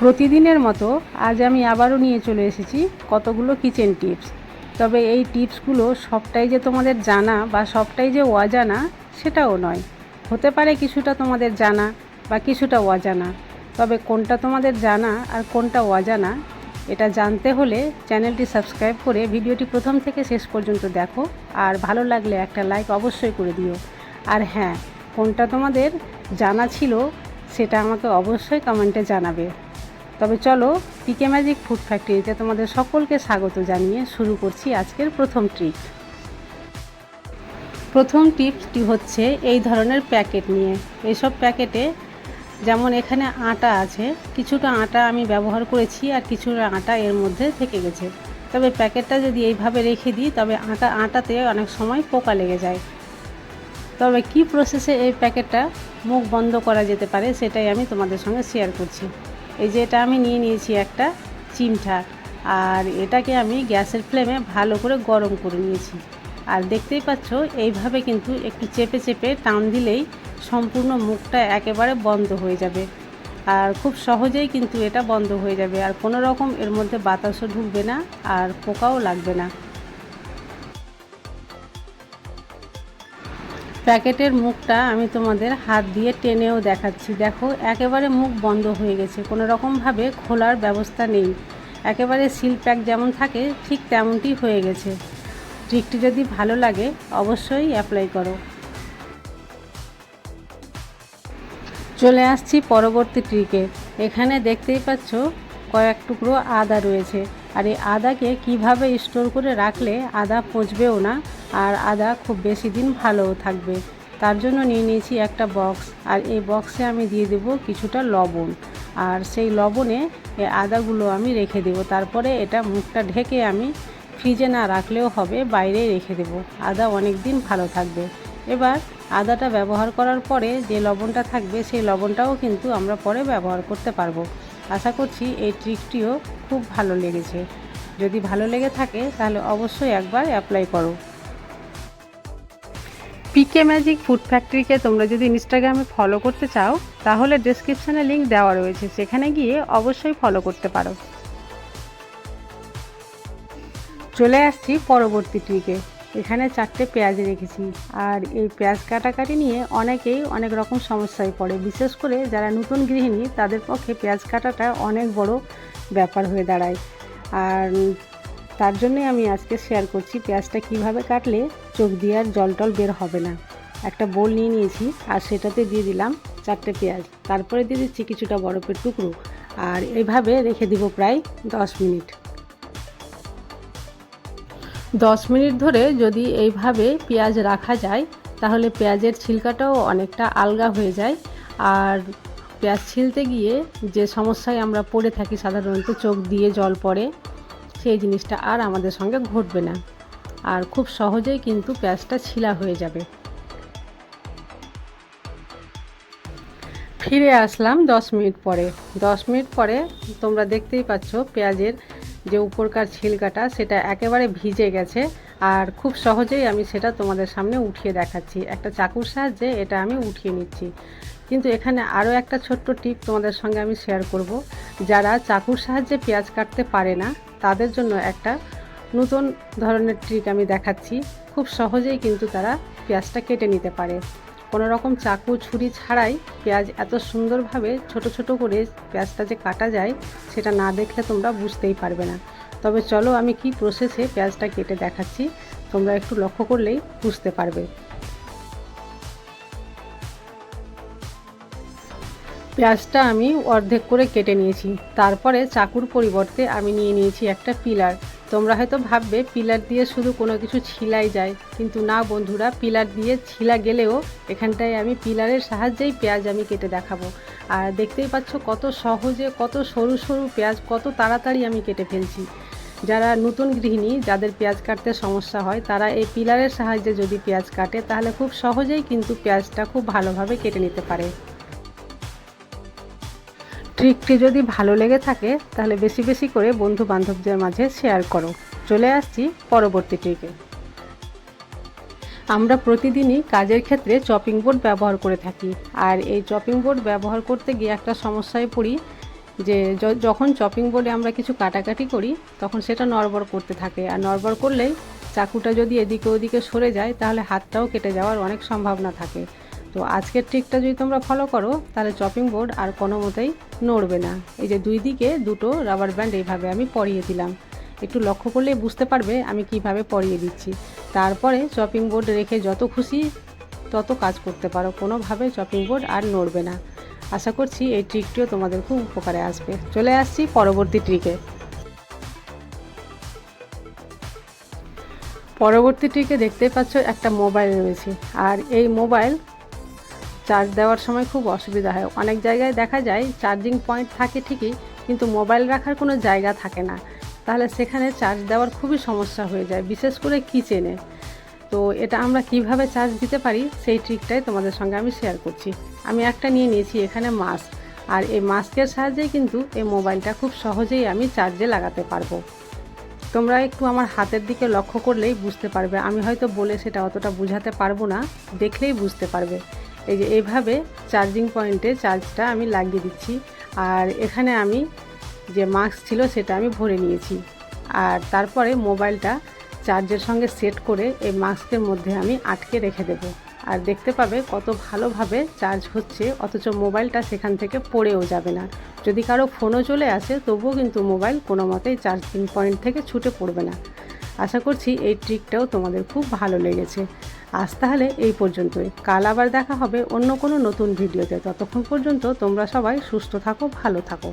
প্রতিদিনের মতো আজ আমি আবারও নিয়ে চলে এসেছি কতগুলো কিচেন টিপস তবে এই টিপসগুলো সবটাই যে তোমাদের জানা বা সবটাই যে অজানা, সেটাও নয়। হতে পারে কিছুটা তোমাদের জানা বা কিছুটা অজানা। তবে কোনটা তোমাদের জানা আর কোনটা অজানা, এটা জানতে হলে চ্যানেলটি সাবস্ক্রাইব করে ভিডিওটি প্রথম থেকে শেষ পর্যন্ত দেখো। আর ভালো লাগলে একটা লাইক অবশ্যই করে দিও। আর হ্যাঁ কোনটা তোমাদের জানা ছিল, সেটা আমাকে অবশ্যই কমেন্টে জানাবে। তবে চলো পিকে ম্যাজিক ফুড ফ্যাক্টরিতে তোমাদের সকলকে স্বাগত জানিয়ে শুরু করছি আজকের প্রথম ট্রিপ প্রথম টিপসটি হচ্ছে এই ধরনের প্যাকেট নিয়ে। এইসব প্যাকেটে যেমন এখানে আটা আছে, কিছুটা আটা আমি ব্যবহার করেছি আর কিছুটা আটা এর মধ্যে থেকে গেছে। তবে প্যাকেটটা যদি এইভাবে রেখে দিই, তবে আটা, আটাতে অনেক সময় পোকা লেগে যায়। তবে কি প্রসেসে এই প্যাকেটটা মুখ বন্ধ করা যেতে পারে, সেটাই আমি তোমাদের সঙ্গে শেয়ার করছি। এই যে এটা আমি নিয়ে নিয়েছি একটা চিমঠা আর এটাকে আমি গ্যাসের ফ্লেমে ভালো করে গরম করে নিয়েছি। আর দেখতেই পাচ্ছ, এইভাবে কিন্তু একটু চেপে চেপে টান দিলেই সম্পূর্ণ মুখটা একেবারে বন্ধ হয়ে যাবে। আর খুব সহজেই কিন্তু এটা বন্ধ হয়ে যাবে। আর কোনো রকম এর মধ্যে বাতাসও ঢুকবে না, আর পোকাও লাগবে না। প্যাকেটের মুখটা আমি তোমাদের হাত দিয়ে টেনেও দেখাচ্ছি। দেখো, একেবারে মুখ বন্ধ হয়ে গেছে। কোনো রকমভাবে খোলার ব্যবস্থা নেই। একেবারে সিল প্যাক যেমন থাকে, ঠিক তেমনটি হয়ে গেছে। ট্রিকটি যদি ভালো লাগে, অবশ্যই অ্যাপ্লাই করো। চলে আসছি পরবর্তী ট্রিকে। এখানে দেখতেই পাচ্ছ কয়েক টুকরো আদা রয়েছে। আর এই আদাকে কীভাবে স্টোর করে রাখলে আদা পচবেও না? আর আদা খুব বেশি দিন ভালোও থাকবে। তার জন্য নিয়ে নিয়েছি একটা বক্স, আর এই বক্সে আমি দিয়ে দেব কিছুটা লবণ। আর সেই লবণে এই আদাগুলো আমি রেখে দেব। তারপরে এটা মুখটা ঢেকে আমি ফ্রিজে না রাখলেও হবে বাইরে রেখে দেব। আদা অনেক দিন ভালো থাকবে। এবার আদাটা ব্যবহার করার পরে যে লবণটা থাকবে, সেই লবণটাও কিন্তু আমরা পরে ব্যবহার করতে পারব। আশা করছি এই ট্রিকটিও খুব ভালো লেগেছে। যদি ভালো লেগে থাকে তাহলে অবশ্যই একবার অ্যাপ্লাই করো। পিকে ম্যাজিক ফুড ফ্যাক্টরিকে তোমরা যদি ইনস্টাগ্রামে ফলো করতে চাও তাহলে ডেসক্রিপশানে লিঙ্ক দেওয়া রয়েছে। সেখানে গিয়ে অবশ্যই ফলো করতে পারো। চলে আসছি পরবর্তী ট্রিকে এখানে চারটে পেঁয়াজ রেখেছি। আর এই পেঁয়াজ কাটাকাটি নিয়ে অনেকেই অনেক রকম সমস্যায় পড়ে। বিশেষ করে যারা নতুন গৃহিণী, তাদের পক্ষে পেঁয়াজ কাটাটা অনেক বড় ব্যাপার হয়ে দাঁড়ায়। আর তার জন্যই আমি আজকে শেয়ার করছি পেঁয়াজটা কীভাবে কাটলে চোখ দিয়ে আর জল টল বের হবে না। একটা বোল নিয়ে নিয়েছি, আর সেটাতে দিয়ে দিলাম চারটে পেঁয়াজ। তারপরে দিয়ে দিচ্ছি কিছুটা বরফের টুকরো। আর এইভাবে রেখে দিব প্রায় দশ মিনিট। দশ মিনিট ধরে যদি এইভাবে পেঁয়াজ রাখা যায়, তাহলে পেঁয়াজের ছিলকাটাও অনেকটা আলগা হয়ে যায়। আর পেঁয়াজ ছিলতে গিয়ে যে সমস্যায় আমরা পড়ে থাকি সাধারণত চোখ দিয়ে জল পড়ে, সেই জিনিসটা আর আমাদের সঙ্গে ঘটবে না। আর খুব সহজেই কিন্তু পেঁয়াজটা ছিলা হয়ে যাবে। ফিরে আসলাম দশ মিনিট পরে। দশ মিনিট পরে তোমরা দেখতেই পাচ্ছ পেঁয়াজের যে উপরকার ছিলকাটা, সেটা একেবারে ভিজে গেছে। আর খুব সহজেই আমি সেটা তোমাদের সামনে উঠিয়ে দেখাচ্ছি। একটা চাকুর সাহায্যে এটা আমি উঠিয়ে নিচ্ছি। কিন্তু এখানে আরও একটা ছোট্ট টিপ তোমাদের সঙ্গে আমি শেয়ার করব। যারা চাকুর সাহায্যে পেঁয়াজ কাটতে পারে না, তাদের জন্য একটা নতুন ধরনের ট্রিক আমি দেখাচ্ছি। খুব সহজেই কিন্তু তারা পেঁয়াজটা কেটে নিতে পারে। কোনো রকম চাকু ছুরি ছাড়াই পেঁয়াজ এত সুন্দরভাবে ছোট ছোট করে পেঁয়াজটা যে কাটা যায়, সেটা না দেখলে তোমরা বুঝতেই পারবে না। তবে চলো আমি কি প্রসেসে পেঁয়াজটা কেটে দেখাচ্ছি, তোমরা একটু লক্ষ্য করলেই বুঝতে পারবে। পেঁয়াজটা আমি অর্ধেক করে কেটে নিয়েছি। তারপরে চাকুর পরিবর্তে আমি নিয়ে নিয়েছি একটা পিলার। তোমরা হয়তো ভাববে, পিলার দিয়ে শুধু কোনো কিছু ছিলাই যায়। কিন্তু না বন্ধুরা, পিলার দিয়ে ছিলা গেলেও এখানটায় আমি পিলারের সাহায্যেই পেঁয়াজ আমি কেটে দেখাবো। আর দেখতেই পাচ্ছ কত সহজে, কত সরু সরু পেঁয়াজ, কত তাড়াতাড়ি আমি কেটে ফেলছি। যারা নতুন গৃহিণী, যাদের পেঁয়াজ কাটতে সমস্যা হয়, তারা এই পিলারের সাহায্যে যদি পেঁয়াজ কাটে, তাহলে খুব সহজেই কিন্তু পেঁয়াজটা খুব ভালোভাবে কেটে নিতে পারে। ট্রিকটি যদি ভালো লেগে থাকে, তাহলে বেশি বেশি করে বন্ধু বান্ধবদের মাঝে শেয়ার করো। চলে আসছি পরবর্তী ট্রিকে। আমরা প্রতিদিনই কাজের ক্ষেত্রে চপিং বোর্ড ব্যবহার করে থাকি। আর এই চপিং বোর্ড ব্যবহার করতে গিয়ে একটা সমস্যায় পড়ি যে, যখন চপিং বোর্ডে আমরা কিছু কাটাকাটি করি, তখন সেটা নড়বড় করতে থাকে। আর নড়বড় করলেই চাকুটা যদি এদিকে ওদিকে সরে যায়, তাহলে হাতটাও কেটে যাওয়ার অনেক সম্ভাবনা থাকে। তো আজকের ট্রিকটা যদি তোমরা ফলো করো, তাহলে চপিং বোর্ড আর কোনো মতেই নড়বে না। এই যে দুই দিকে দুটো রাবার ব্যান্ড এইভাবে আমি পরিয়ে দিলাম। একটু লক্ষ্য করলে বুঝতে পারবে আমি কীভাবে পরিয়ে দিচ্ছি। তারপরে চপিং বোর্ড রেখে যত খুশি তত কাজ করতে পারো। কোনোভাবে চপিং বোর্ড আর নড়বে না। আশা করছি এই ট্রিকটিও তোমাদের খুব উপকারে আসবে। চলে আসছি পরবর্তী ট্রিকে পরবর্তী ট্রিকে দেখতে পাচ্ছ একটা মোবাইল রয়েছে। আর এই মোবাইল চার্জ দেওয়ার সময় খুব অসুবিধা হয়। অনেক জায়গায় দেখা যায় চার্জিং পয়েন্ট থাকে ঠিকই, কিন্তু মোবাইল রাখার কোনো জায়গা থাকে না। তাহলে সেখানে চার্জ দেওয়ার খুবই সমস্যা হয়ে যায়, বিশেষ করে কিচেনে। তো এটা আমরা কীভাবে চার্জ দিতে পারি সেই ট্রিকটাই তোমাদের সঙ্গে আমি শেয়ার করছি। আমি একটা নিয়ে নিয়েছি এখানে মাস্ক। আর এই মাস্কের সাহায্যেই কিন্তু এই মোবাইলটা খুব সহজেই আমি চার্জে লাগাতে পারব। তোমরা একটু আমার হাতের দিকে লক্ষ্য করলেই বুঝতে পারবে। আমি হয়তো বলে সেটা অতটা বোঝাতে পারব না, দেখলেই বুঝতে পারবে। এই যে এইভাবে চার্জিং পয়েন্টে চার্জটা আমি লাগিয়ে দিচ্ছি। আর এখানে আমি যে মাস্ক ছিল সেটা আমি ভরে নিয়েছি। আর তারপরে মোবাইলটা চার্জের সঙ্গে সেট করে এই মাস্কের মধ্যে আমি আটকে রেখে দেব। আর দেখতে পাবে কত ভালোভাবে চার্জ হচ্ছে, অথচ মোবাইলটা সেখান থেকে পড়েও যাবে না। যদি কারও ফোনও চলে আসে, তবুও কিন্তু মোবাইল কোনো মতেই চার্জিং পয়েন্ট থেকে ছুটে পড়বে না। আশা করছি এই ট্রিকটাও তোমাদের খুব ভালো লেগেছে। আজ তাহলে এই পর্যন্তই। কাল আবার দেখা হবে অন্য কোনো নতুন ভিডিওতে। ততক্ষণ পর্যন্ত তোমরা সবাই সুস্থ থাকো, ভালো থাকো।